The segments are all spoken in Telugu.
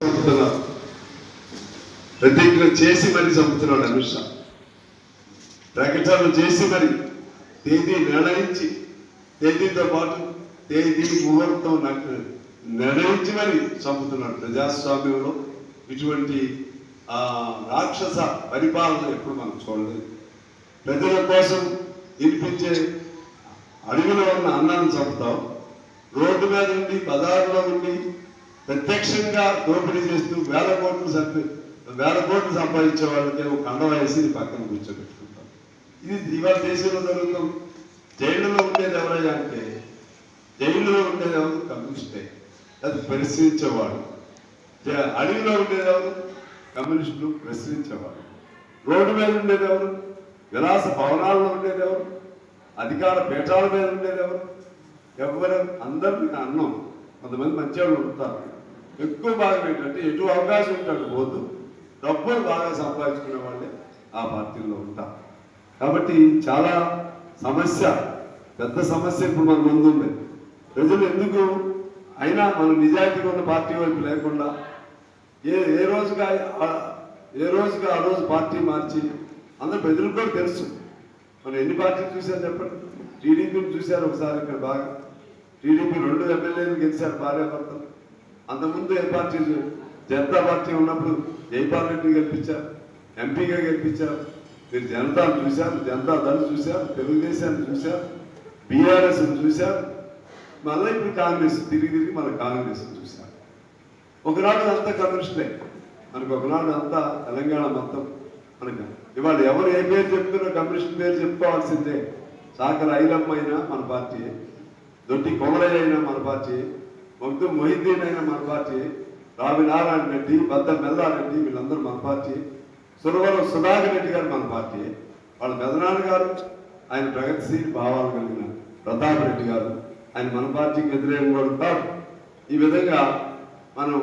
చంపుతున్నారు ప్రతిజ్ఞ చేసి మరి చంపుతున్నాడు అమిత్ షా ప్రకటనలు చేసి మరి తేదీ నిర్ణయించి తేదీతో పాటు తేదీ ముహూర్తం నాకు నిర్ణయించి మరి చంపుతున్నాడు ప్రజాస్వామ్యంలో. ఇటువంటి ఆ రాక్షస పరిపాలన ఎప్పుడు మనం చూడలేదు. ప్రజల కోసం వినిపించే అడుగులో ఉన్న అన్నాన్ని చంపుతాం. రోడ్డు మీద ఉండి బజారులో ఉండి ప్రత్యక్షంగా దోపిడీ చేస్తూ వేల కోట్లు సంపి వేల కోట్లు సంపాదించే వాళ్ళకి ఒక కండ వేసి పక్కన కూర్చోబెట్టుకుంటాం. ఇది ఇవాళ దేశంలో జరుగుతాం. జైళ్ళలో ఉండేది ఎవరైనా అంటే జైళ్ళలో ఉండేది ఎవరు? కమ్యూనిస్టే అది పరిశీలించేవాడు అడవిలో ఉండేది ఎవరు? కమ్యూనిస్టులు ప్రశ్నించేవాడు రోడ్డు మీద ఉండేది ఎవరు? విలాస భవనాల్లో ఉండేది ఎవరు? అధికార పీఠాల మీద ఉండేది ఎవరు? ఎవరు? అందరినీ అన్నం. కొంతమంది మంచివాళ్ళు ఉంటారు ఎక్కువ భాగం ఏంటంటే ఎటు అవకాశం ఉంటాడు పోదు. డబ్బులు బాగా సంపాదించుకునే వాళ్ళే ఆ పార్టీల్లో ఉంటారు. కాబట్టి చాలా సమస్య పెద్ద సమస్య ఇప్పుడు మన ముందు ఉంది. ప్రజలు ఎందుకు అయినా మనం నిజాయితీగా ఉన్న పార్టీ వైపు లేకుండా ఏ ఏ రోజుగా ఏ రోజుగా ఆ రోజు పార్టీ మార్చి అందరూ ప్రజలకు కూడా తెలుసు. మనం ఎన్ని పార్టీలు చూశారు చెప్పండి? టీడీపీని చూశారు ఒకసారి ఇక్కడ బాగా. టీడీపీ రెండు ఎమ్మెల్యేలు గెలిచారు భార్యాభర్తలు అంతకుముందు ఏ పార్టీ జనతా పార్టీ ఉన్నప్పుడు జైపాల్ పార్లమెంట్ గెలిపించారు ఎంపీగా గెలిపించారు. మీరు జనతాను చూశారు జనతా దళ చూశారు తెలుగుదేశాన్ని చూశారు బీఆర్ఎస్ చూశారు. మళ్ళీ ఇప్పుడు కాంగ్రెస్ తిరిగి తిరిగి మన కాంగ్రెస్ చూశారు. ఒకనాడు అంతా కమ్యూనిస్టులే మనకు ఒకనాడు అంతా తెలంగాణ మొత్తం మనకు. ఇవాళ ఎవరు ఏ పేరు చెప్తున్నా కమ్యూనిస్ట్ పేరు చెప్పుకోవాల్సిందే. సాకర ఐలమ్మైనా మన పార్టీ. దొడ్డి కొమరయ్య అయినా మన పార్టీ మొగ్దు మొహిద్దీన్ అయినా మన పార్టీ రావి రెడ్డి బద్ద మెల్లారెడ్డి వీళ్ళందరూ మన పార్టీ సురవరం సుధాకర్ రెడ్డి గారు మన పార్టీ వాళ్ళ పెదనాన్న గారు ఆయన ప్రగతిశీల భావాలు కలిగిన ప్రతాప్ రెడ్డి గారు ఆయన మన పార్టీకి వ్యతిరేకంగా కూడా ఉంటారు. ఈ విధంగా మనం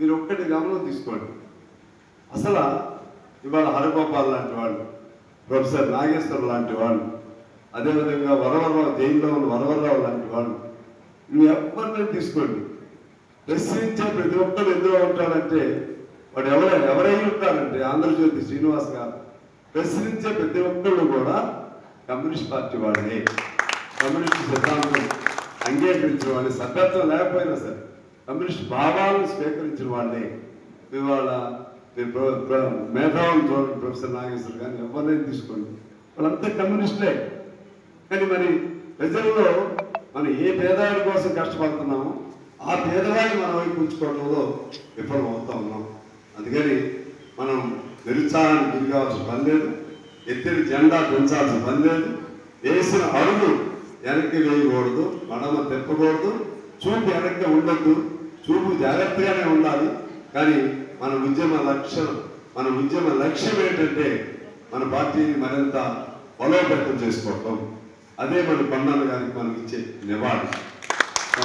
మీరు ఒక్కటి గమనం తీసుకోండి. అసలు ఇవాళ హరిగోపాల్ లాంటి వాళ్ళు ప్రొఫెసర్ నాగేశ్వర్ లాంటి వాళ్ళు అదేవిధంగా వరవరరావు జైల్లో ఉన్న వరవరరావు లాంటి వాళ్ళు. ఇవి ఎవరిని తీసుకోండి. ప్రశ్నించే ప్రతి ఒక్కరు ఎందులో ఉంటాడంటే వాడు ఎవర ఎవరై ఉంటారంటే ఆంధ్రజ్యోతి శ్రీనివాస్ గారు. ప్రశ్నించే ప్రతి ఒక్కళ్ళు కూడా కమ్యూనిస్ట్ పార్టీ వాళ్ళే. కమ్యూనిస్ట్ సిద్ధాంతం అంగీకరించిన వాళ్ళే. సభ్యత్వం లేకపోయినా సరే కమ్యూనిస్ట్ భావాలను స్వీకరించిన వాళ్ళే. ఇవాళ మేధావులు చూడండి ప్రొఫెసర్ నాగేశ్వర్ కానీ ఎవరినైనా తీసుకోండి. వాళ్ళంతా కమ్యూనిస్టులే కానీ మరి ప్రజల్లో మనం ఏ పేదవాడి కోసం కష్టపడుతున్నామో ఆ పేదవాడిని మన వైపు ఉంచుకోవడంలో విఫలం అవుతా ఉన్నాం. అందుకని మనం నిరుత్సాహానికి గురి కావాల్సిన పని లేదు. ఎత్తిన జెండా పెంచాల్సిన పని లేదు. వేసిన అడుగు వెనక్కి వేయకూడదు మడమ తిప్పకూడదు చూపు వెనక్కి ఉండొద్దు. చూపు జాగ్రత్తగానే ఉండాలి. కానీ మన ఉద్యమ లక్ష్యం మన ఉద్యమ లక్ష్యం ఏంటంటే మన పార్టీని మరింత బలోపేతం చేసుకోవటం. అదే మన కొండలు గారికి మనకి ఇచ్చే నివాళి.